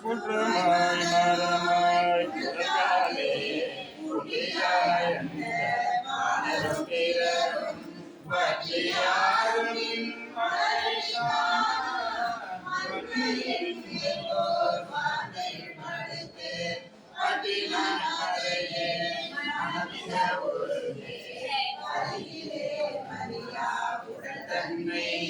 குற்றமாய் மரமாய் குற்றாலே புலியாய் பற்றியாரும் தன்னை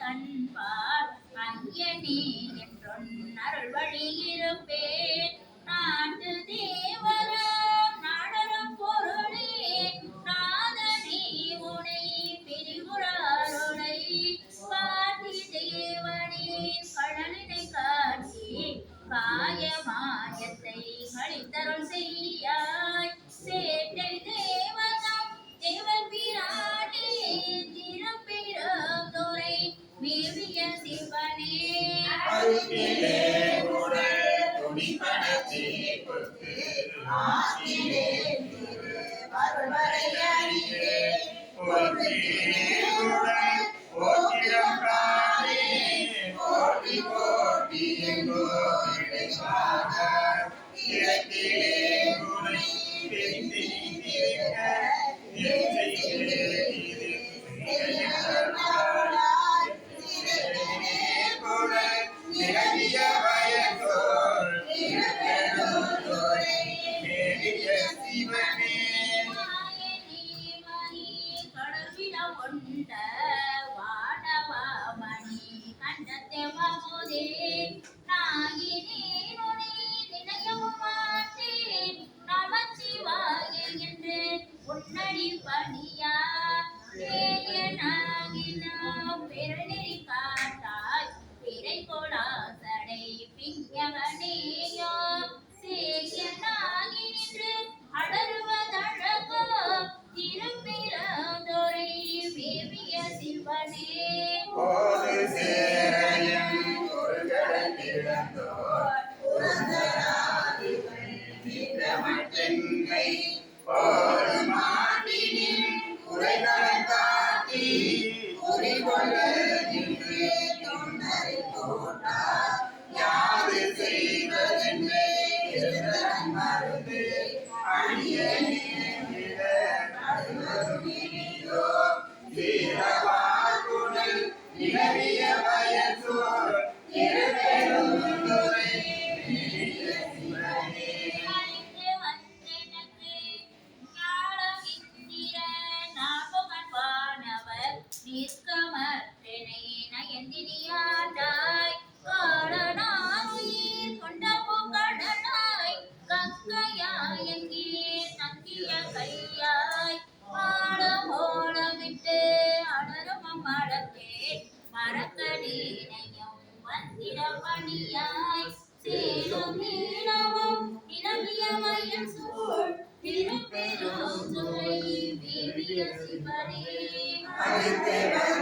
தன்பார். அங்கனே என்றொன் அருள் வழியிருப்பேன் நாட்டு தேவரம் நாடரும் பொருளே. நாதனே உனை பிரிவுறாருடை பாட்டி தேவனே கடலினை காட்டி காயமாயத்தை கழித்தருள் செய்ய. que போது சேரையன் முருகன் இழந்தோர் மட்டென்னை ஒரு மாட்டினின் குறைதளம் தாட்டி குறிகொள்ள தொண்டரை போட்டார் யாது செய்வதென்றே மருந்து அழியனே দিতে।